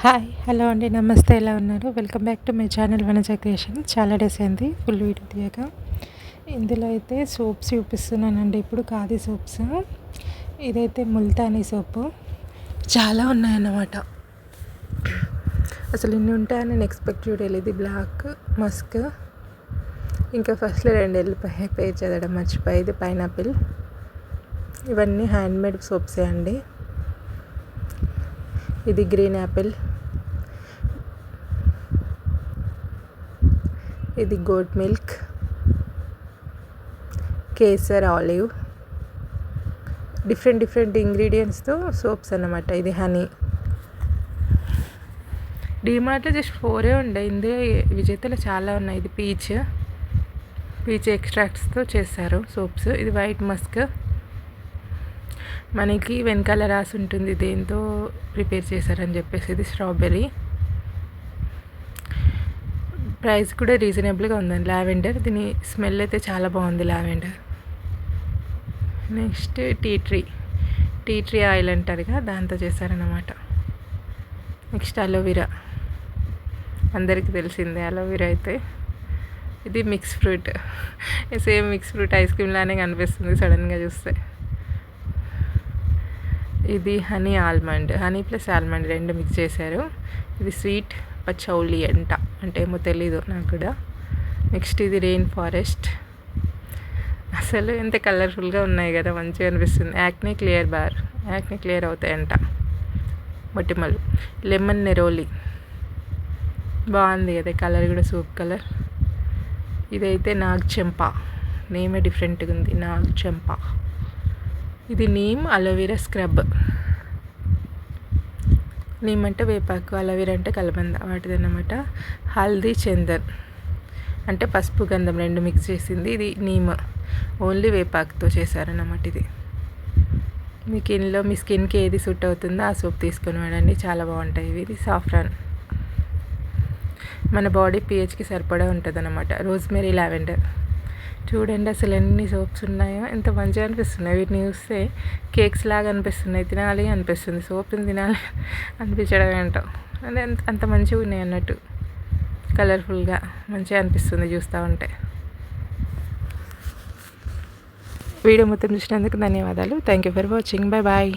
Hi hello అండి నమస్తే ఎలా ఉన్నారు? Welcome back to my channel Vanaja creation చాలా డేస్ అయింది ఫుల్ వీడియో తీయక. ఇందులో అయితే సోప్స్ చూపిస్తున్నానండి ఇప్పుడు ఖాదీ సోప్స్. ఇదైతే ముల్తానీ సోపు. చాలా ఉన్నాయన్నమాట. అసలు ఇన్ని ఉంటాయని నేను ఎక్స్పెక్ట్ చేయలేదు బ్లాక్ మస్క్ ఇంకా ఫస్ట్లో రెండు వెళ్ళిపోయి పే చదవడం మర్చిపోయి. ఇది పైనాపిల్ ఇవన్నీ హ్యాండ్మేడ్ సోప్సే అండి. ఇది గ్రీన్ యాపిల్. ఇది goat milk. Kesar olive. Different different ఇంగ్రీడియంట్స్తో సోప్స్ అన్నమాట. ఇది హనీ. డిమార్ట్లో జస్ట్ ఫోరే ఉండే. ఇందులో విజేతలో చాలా ఉన్నాయి. ఇది పీచ్. పీచ్ ఎక్స్ట్రాక్ట్స్తో చేస్తారు సోప్స్. ఇది వైట్ మస్క్. మనకి వెనకాల రాసి ఉంటుంది దేంతో ప్రిపేర్ చేశారని చెప్పేసి ఇది స్ట్రాబెర్రీ. ప్రైస్ కూడా రీజనబుల్గా ఉందండి. లావెండర్ దీని స్మెల్ అయితే చాలా బాగుంది lavender. Next tea tree. Tea tree oil అంటారుగా దాంతో చేశారనమాట నెక్స్ట్ అలోవెరా. అందరికీ తెలిసిందే అలోవెరా అయితే. ఇది mix fruit. Same mix fruit ice cream లానే కనిపిస్తుంది సడన్గా చూస్తే. ఇది honey almond honey plus almond రెండు మిక్స్ చేశారు. ఇది స్వీట్ పచ్చౌలి అంట అంటే ఏమో తెలీదు నాకు కూడా. నెక్స్ట్ ఇది రెయిన్ ఫారెస్ట్. అసలు ఎంత కలర్ఫుల్గా ఉన్నాయి కదా మంచిగా అనిపిస్తుంది. Acne clear bar acne clear అవుతాయంట. మొటిమలు లెమన్ నెరోలి. బాగుంది కదా కలర్ కూడా సూప్ కలర్. ఇదైతే నాగ్ చెంప నేమే డిఫరెంట్గా ఉంది నాగ్ చెంప. ఇది నీమ్ అలోవెరా స్క్రబ్. నీమ్ అంటే వేపాకు అలోవెరా అంటే కలబంద వాటిదన్నమాట. హల్దీ చందన్ అంటే పసుపు గంధం రెండు మిక్స్ చేసింది ఇది నీమ్. ఓన్లీ వేపాకుతో చేశారన్నమాట ఇది. మీ స్కిన్లో మీ స్కిన్కి ఏది సూట్ అవుతుందో ఆ సోప్ తీసుకొని వాడండి చాలా బాగుంటాయి ఇవి. ఇది సాఫ్రాన్. మన బాడీ పిహెచ్కి సరిపడా ఉంటుంది అనమాట రోజ్మెరీ లావెండర్. చూడండి అసలు ఎన్ని సోప్స్ ఉన్నాయో. ఎంత మంచిగా అనిపిస్తున్నాయి వీటిని చూస్తే కేక్స్ లాగా అనిపిస్తున్నాయి తినాలి అనిపిస్తుంది. సోప్ని తినాలి అనిపించడం ఏంటో. అంటే అంత మంచిగా ఉన్నాయి అన్నట్టు. కలర్ఫుల్గా మంచిగా అనిపిస్తుంది చూస్తూ ఉంటే. వీడియో మొత్తం చూసినందుకు ధన్యవాదాలు. Thank you for watching bye bye